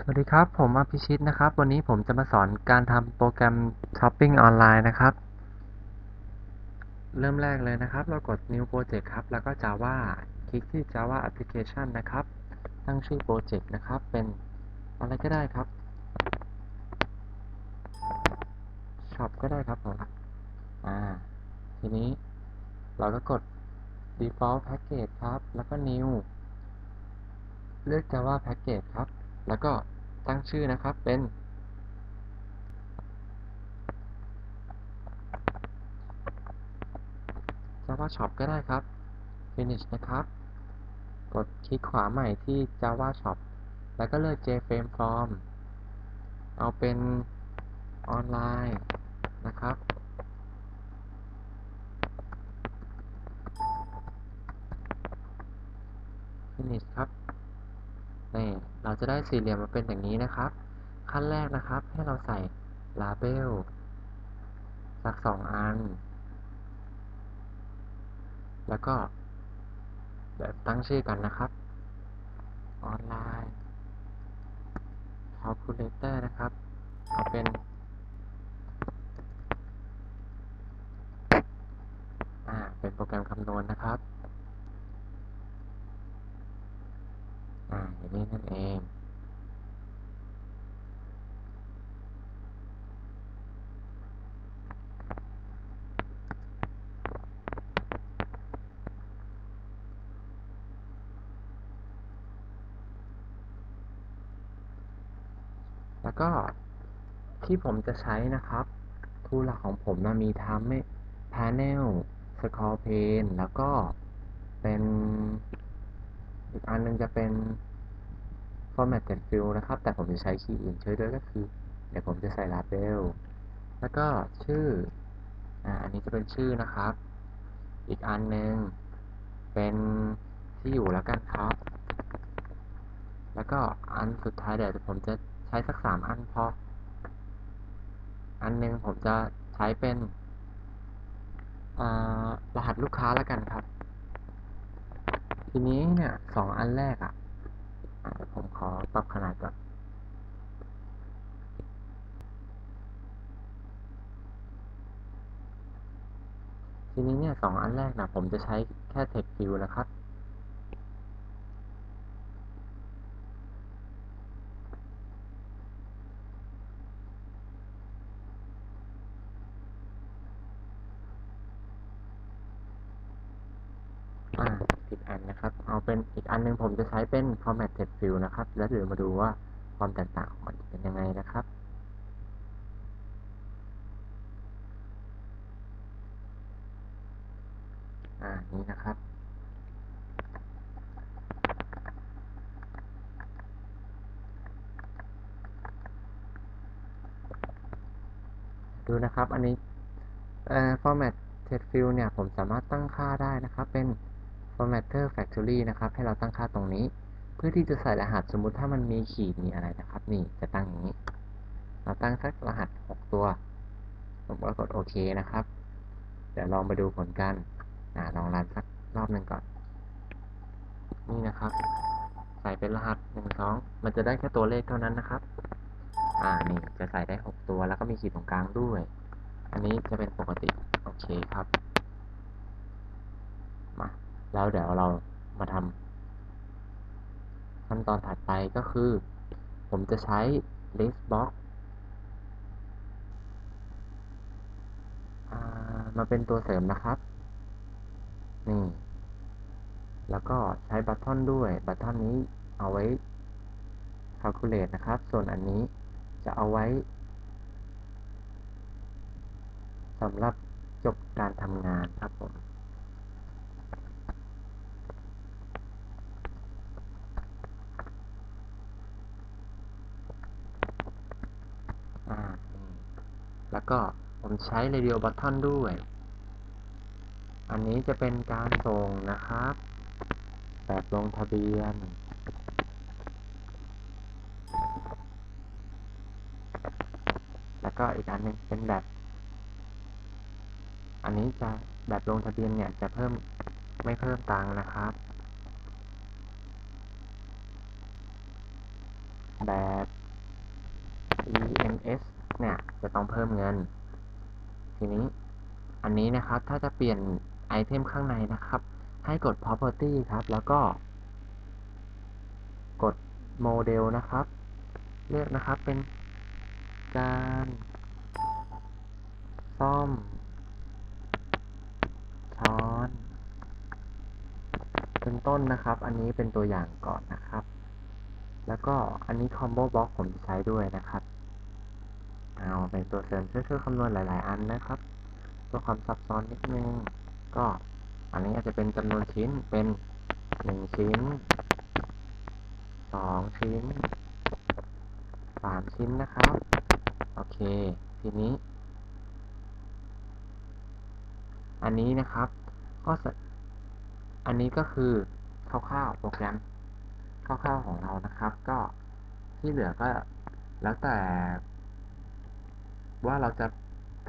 สวัสดีครับ ผมอภิชิตนะครับ วันนี้ผมจะมาสอนการทำโปรแกรมช้อปปิ้งออนไลน์นะครับ เริ่มแรกเลยนะครับ เรากด New Project ครับ แล้วก็ Java คลิกที่ Java Application นะครับ ตั้งชื่อโปรเจกต์นะครับ เป็นอะไรก็ได้ครับ Shop ก็ได้ครับผมอ่า ทีนี้เราก็กด Default Package ครับ แล้วก็ New เลือก Java Package ครับ แล้วก็ตั้งชื่อนะครับเป็น Java Shop ก็ได้ครับ Finish นะครับ กดคลิกขวาใหม่ที่ Java Shop แล้วก็เลือก JFrame Form เอาเป็นออนไลน์นะครับ Finish ครับนี่ เราจะได้สี่เหลี่ยมมาเป็นอย่างนี้นะครับ ขั้นแรกนะครับให้เราใส่ Label สักสองอัน แล้วก็แบบตั้งชื่อกันนะครับ ออนไลน์ Calculator นะครับ เอาเป็น อ่า เป็นโปรแกรมคำนวณนะครับ อ่า อย่าง นี้นั่นเองแล้วก็ที่ผมจะใช้นะครับทูหลักของผมนะมีทั้ง Panel Scroll Pane แล้วก็เป็น อีกอันนึงจะเป็น Formatted Fill นะครับ แต่ผมจะใช้คีย์อื่นช่วยด้วยก็คือ เดี๋ยวผมจะใส่ Label แล้วก็ชื่ออ่าอันนี้จะเป็นชื่อนะครับ อีกอันหนึ่งเป็นที่อยู่แล้วกันครับ แล้วก็อันสุดท้ายเดี๋ยวผมจะใช้สักสามอันพอ อันหนึงผมจะใช้เป็นรหัสลูกค้าแล้วกันครับ ทีนี้เนี่ยสองอันแรกอะ ผมขอปรับขนาดก่อนทีนี้เนี่ยสองอันแรกนะผมจะใช้แค่ text view นะครับ อ่า ผิดอันนะครับ เอาเป็นอีกอันหนึงผมจะใช้เป็น formatted fill นะครับ แล้วเดี๋ยวมาดูว่าความแตกต่างของมันเป็นยังไงนะครับอ่านี้นะครับดูนะครับ อันนี้ formatted fill เนี่ย ผมสามารถตั้งค่าได้นะครับ เป็น formatter factory นะครับ ให้เราตั้งค่าตรงนี้ เพื่อที่จะใส่รหัสสมมุติถ้ามันมีขีดมีอะไรนะครับ นี่จะตั้งอย่างนี้ เราตั้งสักรหัส 6 ตัวผมก็กดโอเคนะครับ เดี๋ยวลองไปดูผลกันอลองรันสักรอบหนึ่งก่อน นี่นะครับ ใส่เป็นรหัส1 2มันจะได้แค่ตัวเลขเท่านั้นนะครับ อ่านี่จะใส่ได้ 6 ตัวแล้วก็มีขีดตรงกลางด้วย อันนี้จะเป็นปกติ โอเคครับ แล้วเดี๋ยวเรามาทำขั้นตอนถัดไปก็คือ ผมจะใช้ list box มาเป็นตัวเสริมนะครับนี่แล้วก็ใช้บัตทอนด้วย บัตทอนนี้เอาไว้ calculate นะครับ ส่วนอันนี้จะเอาไว้สำหรับจบการทำงานครับผม อ่า แล้วก็ผมใช้ radio button ด้วย อันนี้จะเป็นการส่งนะครับ แบบลงทะเบียน แล้วก็อีกอันหนึงเป็นแบบ อันนี้จะแบบลงทะเบียนเนี่ยจะเพิ่มไม่เพิ่มตังค์นะครับ S เนี่ยจะต้องเพิ่มเงิน ทีนี้อันนี้นะครับถ้าจะเปลี่ยนไอเทมข้างในนะครับ ให้กด property ครับ แล้วก็ กดโมเดลนะครับ เลือกนะครับเป็นการซ่อมช้อนเป็นต้นนะครับ อันนี้เป็นตัวอย่างก่อนนะครับ แล้วก็อันนี้ combo box ผมจะใช้ด้วยนะครับ เอาเป็นตัวเสริมช่วยช่วยคำนวณหลาย ๆ อันนะครับเพื่อความซับซ้อนนิดนึง ก็อันนี้อาจจะเป็นจำนวนชิ้นเป็นหนึ่งชิ้นสองชิ้นสามชิ้นนะครับ โอเค ทีนี้ อันนี้นะครับ ก็อันนี้ก็คือคร่าวๆโปรแกรมคร่าวๆของเรานะครับ ก็ที่เหลือก็แล้วแต่ ว่าเราจะ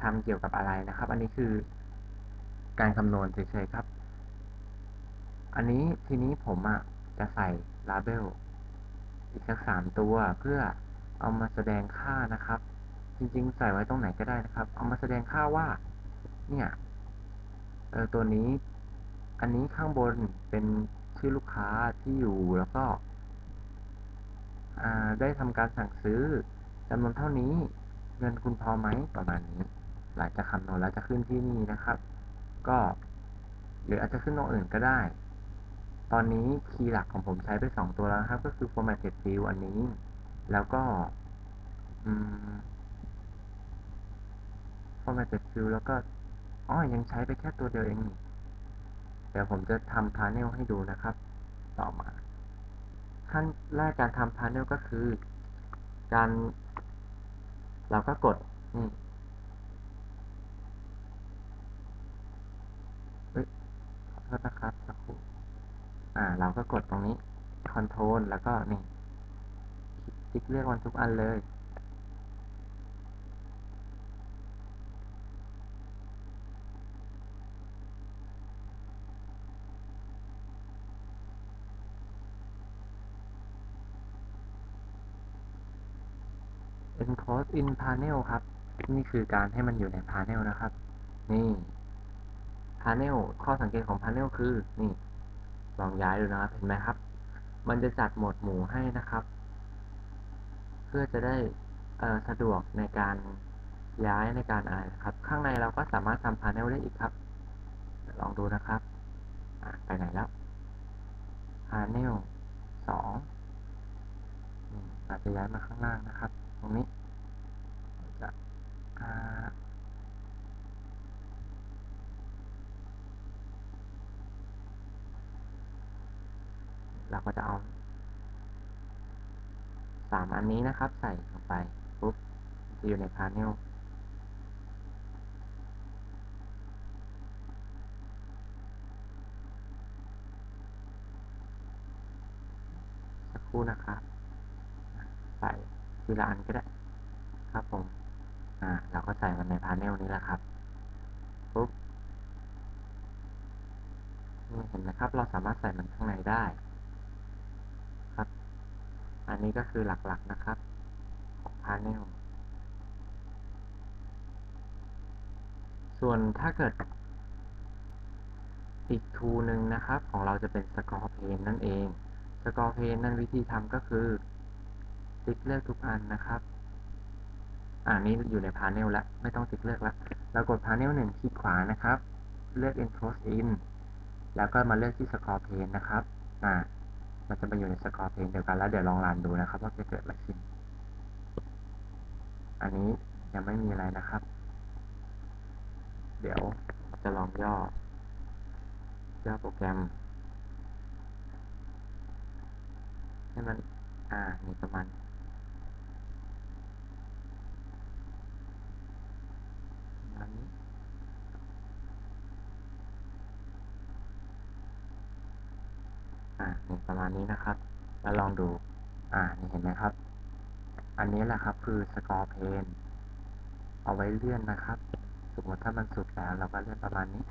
ทำเกี่ยวกับอะไรนะครับ อันนี้คือการคำนวณเฉยๆครับ อันนี้ทีนี้ผมอะจะใส่ลาเบลอีกสักสามตัวเพื่อเอามาแสดงค่านะครับ จริงๆ ใส่ไว้ตรงไหนก็ได้นะครับ เอามาแสดงค่าว่า เนี่ยเออตัวนี้ อันนี้ข้างบนเป็นชื่อลูกค้าที่อยู่แล้วก็ได้ทำการสั่งซื้อจำนวนเท่านี้ เงินคุณพอไหมประมาณนี้ หลังจากคำนวณแล้วจะขึ้นที่นี่นะครับ ก็หรืออาจจะขึ้นตรงอื่นก็ได้ ตอนนี้คีย์หลักของผมใช้ไปสองตัวแล้วครับ ก็คือ formatted field อันนี้ แล้วก็ formatted field แล้วก็อ๋อยังใช้ไปแค่ตัวเดียวเองเดี๋ยวผมจะทำพาเนลให้ดูนะครับ ต่อมา ขั้นแรกการทำพาเนลก็คือ การ เราก็กดนี่เฮ้ยขอโทษนะครับสักครู่อ่า เราก็กดตรงนี้ Control แล้วก็นี่คลิกเลือกมันทุกอันเลย enclose in panel ครับ นี่คือการให้มันอยู่ใน panel นะครับ นี่ panel ข้อสังเกตของ panel คือ นี่ ลองย้ายดูนะครับ เห็นไหมครับ มันจะจัดหมวดหมู่ให้นะครับ เพื่อจะได้สะดวกในการย้ายในการอะไรนะครับ ข้างในเราก็สามารถทำ panel ได้อีกครับ ลองดูนะครับไปไหนแล้ว panel สองเราจะย้ายมาข้างล่างนะครับ ตรงนี้ เราก็จะเอาสามอันนี้นะครับ ใส่ลงไปปุ๊บจะอยู่ในพาเนลสักครู่นะครับ ใส่ทีละอันก็ได้ครับผม อ่าเราก็ใส่มันในพาเนลนี้แหละครับปุ๊บนี่เห็นไหมครับ เราสามารถใส่มันข้างในได้ ครับ อันนี้ก็คือหลักๆนะครับ ของพาเนลส่วนถ้าเกิด อีกทูหนึ่งนะครับ ของเราจะเป็นสกอร์เพนนั่นเองสกอร์เพนนั่นวิธีทำก็คือ ติ๊กเลือกทุกอันนะครับ อ่านี้อยู่ในพาเนลแล้วไม่ต้องติ๊กเลือกแล้วเรากดพาเนลหนึ่งคลิกขวานะครับ เลือก enclose in แล้วก็มาเลือกที่ score pane นะครับอ่ามันจะมาอยู่ใน score pane เดียวกันแล้วเดี๋ยวลองรันดูนะครับว่าจะเกิดอะไรขึ้นอันนี้ยังไม่มีอะไรนะครับ เดี๋ยวจะลองย่อ ย่อโปรแกรม ให้มัน อ่า มีประมาณอ่า นี่ประมาณนี้นะครับ แล้วลองดู อ่า นี่เห็นไหมครับ อันนี้แหละครับ คือสกอร์เพนเอาไว้เลื่อนนะครับ สมมติถ้ามันสุดแล้วเราก็เลื่อนประมาณนี้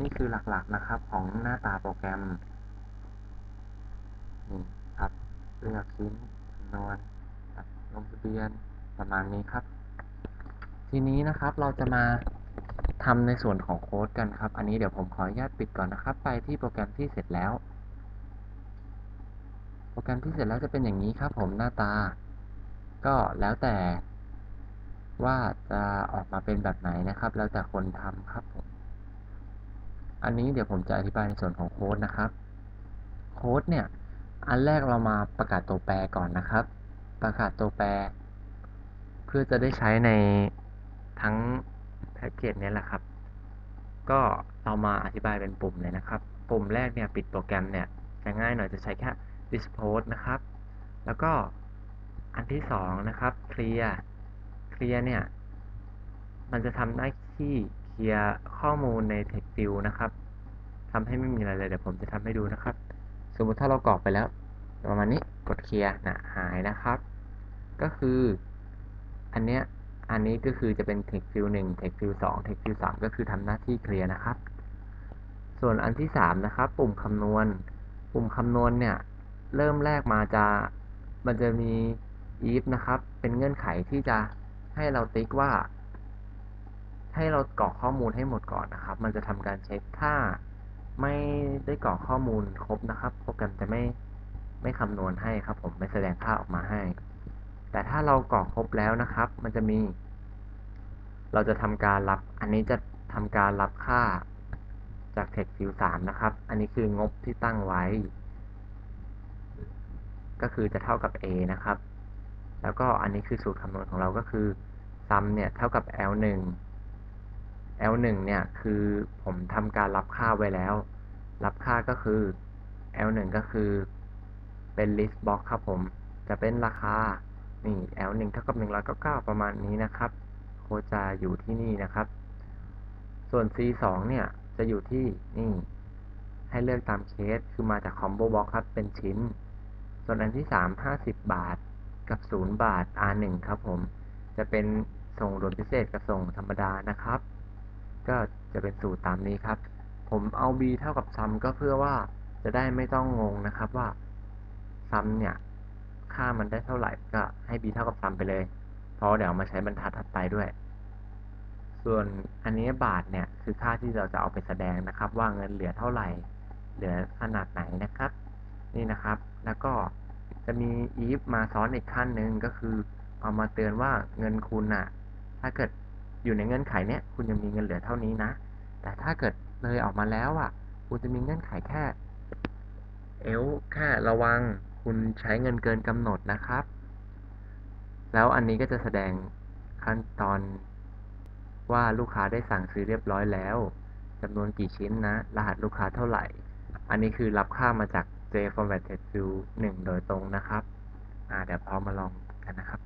นี่คือหลักๆนะครับ ของหน้าตาโปรแกรม นี่ครับ เลือกชิ้นจำนวนลงทะเบียนประมาณนี้ครับ ทีนี้นะครับเราจะมาทำในส่วนของโค้ดกันครับ อันนี้เดี๋ยวผมขออนุญาตปิดก่อนนะครับ ไปที่โปรแกรมที่เสร็จแล้ว รแกรมที่เสร็จแล้วจะเป็นอย่างนี้ครับผมหน้าตา ก็แล้วแต่ว่าจะออกมาเป็นแบบไหนนะครับ แล้วแต่คนทำครับผมอันนี้เดี๋ยวผมจะอธิบายในส่วนของโค้ดนะครับ โค้ดเนี่ย อันแรกเรามาประกาศตัวแปรก่อนนะครับ ประกาศตัวแปร เพื่อจะได้ใช้ในทั้งแพ็กเกจนี้แหละครับ ก็เรามาอธิบายเป็นปุ่มเลยนะครับ ปุ่มแรกเนี่ยปิดโปรแกรมเนี่ยจะง่ายหน่อยจะใช้แค่ dispose นะครับ แล้วก็อันที่สองนะครับ clear clear เนี่ย มันจะทำหน้าที่เคลียร์ข้อมูลใน text field นะครับทำให้ไม่มีอะไรเลย เดี๋ยวผมจะทำให้ดูนะครับ สมมติถ้าเรากรอกไปแล้ว ประมาณนี้กดเคลียร์นะหายนะครับ ก็คือ อันเนี้ยอันนี้ก็คือจะเป็น text field 1 text field 2 text field 3ก็คือทำหน้าที่เคลียร์นะครับ ส่วนอันที่ 3 นะครับ ปุ่มคำนวณ ปุ่มคำนวณเนี่ย เริ่มแรกมาจะมันจะมี if นะครับ เป็นเงื่อนไขที่จะให้เราติ๊กว่า ให้เรากรอกข้อมูลให้หมดก่อนนะครับ มันจะทำการเช็คถ้าไม่ได้กรอกข้อมูลครบนะครับ โปรแกรมจะไม่ไม่คำนวณให้ครับ ผมไม่แสดงค่าออกมาให้ แต่ถ้าเรากรอกครบแล้วนะครับ มันจะมี เราจะทำการรับ อันนี้จะทำการรับค่าจาก text field 3 นะครับ อันนี้คืองบที่ตั้งไว้ ก็คือจะเท่ากับ a นะครับ แล้วก็อันนี้คือสูตรคำนวณของเราก็คือ sum เนี่ยเท่ากับ l 1 l 1 เนี่ยคือผมทำการรับค่าไว้แล้ว รับค่าก็คือ l 1 ก็คือเป็น list box ครับผม จะเป็นราคา นี่ l 1 เท่ากับ199 ประมาณนี้นะครับ โคจะอยู่ที่นี่นะครับ ส่วน c 2 เนี่ยจะอยู่ที่นี่ ให้เลือกตามเคส คือมาจาก combo box ครับ เป็นชิ้น ส่วนอันที่ 3 50 บาทกับ 0 บาท R1 ครับผม จะเป็นส่งด่วนพิเศษกับส่งธรรมดานะครับ ก็จะเป็นสูตรตามนี้ครับ ผมเอา b เท่ากับ sum ก็เพื่อว่าจะได้ไม่ต้องงงนะครับว่า sum เนี่ย ค่ามันได้เท่าไหร่ก็ให้ b เท่ากับ sum ไปเลย เพราะเดี๋ยวมาใช้บรรทัดถัดไปด้วย ส่วนอันนี้บาทเนี่ยคือค่าที่เราจะเอาไปแสดงนะครับ ว่าเงินเหลือเท่าไหร่ เหลือขนาดไหนนะครับ นี่นะครับ แล้วก็จะมี if มาซ้อนอีกขั้นหนึ่งก็คือ เอามาเตือนว่าเงินคุณน่ะถ้าเกิดอยู่ในเงื่อนไขเนี้ยคุณยังมีเงินเหลือเท่านี้นะ แต่ถ้าเกิดเลยออกมาแล้วอะ คุณจะมีเงื่อนไขแค่ เอลแค่ระวังคุณใช้เงินเกินกำหนดนะครับ แล้วอันนี้ก็จะแสดงขั้นตอนว่าลูกค้าได้สั่งซื้อเรียบร้อยแล้วจำนวนกี่ชิ้นนะ รหัสลูกค้าเท่าไหร่ อันนี้คือรับค่ามาจาก J Formatted Field 1โดยตรงนะครับอ่าเดี๋ยวพอมาลองกันนะครับ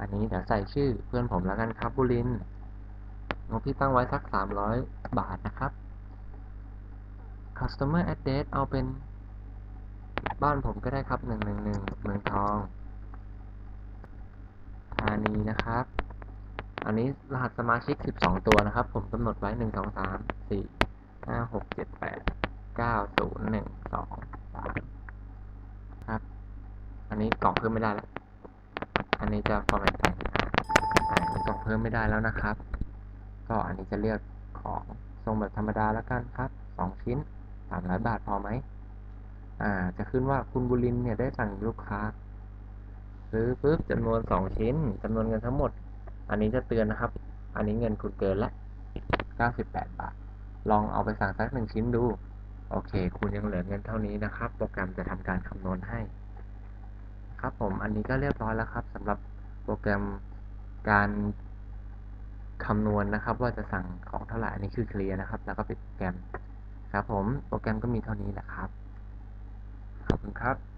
อันนี้เดี๋ยวใส่ชื่อเพื่อนผมแล้วกันครับบุรินงบที่ตั้งไว้สัก 300 บาทนะครับ Customer Address เอาเป็นบ้านผมก็ได้ครับ 111 เมืองทองธานีนะครับ อันนี้รหัสสมาชิก 12 ตัวนะครับ ผมกำหนดไว้ 1 2 3 4 5 6 7 8 9 0 1 2 3ครับ อันนี้กล่องเพิ่มไม่ได้แล้ว อันนี้จะฟอร์แมตไปอ่าอันนี้กล่องเพิ่มไม่ได้แล้วนะครับ ก็อันนี้จะเลือกของทรงแบบธรรมดาแล้วกันครับ2ชิ้น300บาทพอไหมอ่า จะขึ้นว่าคุณบุรินเนี่ยได้สั่งลูกค้าซื้อปุ๊บจำนวน2ชิ้นจำนวนเงินทั้งหมด อันนี้จะเตือนนะครับ อันนี้เงินคุณเกินละ98 บาท ลองเอาไปสั่งสักหนึ่งชิ้นดู โอเคคุณยังเหลือเงินเท่านี้นะครับ โปรแกรมจะทำการคำนวณให้ ครับผม อันนี้ก็เรียบร้อยแล้วครับสำหรับโปรแกรมการคำนวณนะครับ ว่าจะสั่งของเท่าไหร่ อันนี้คือเคลียร์นะครับ แล้วก็ปิดโปรแกรม ครับผม โปรแกรมก็มีเท่านี้แหละครับ ขอบคุณครับ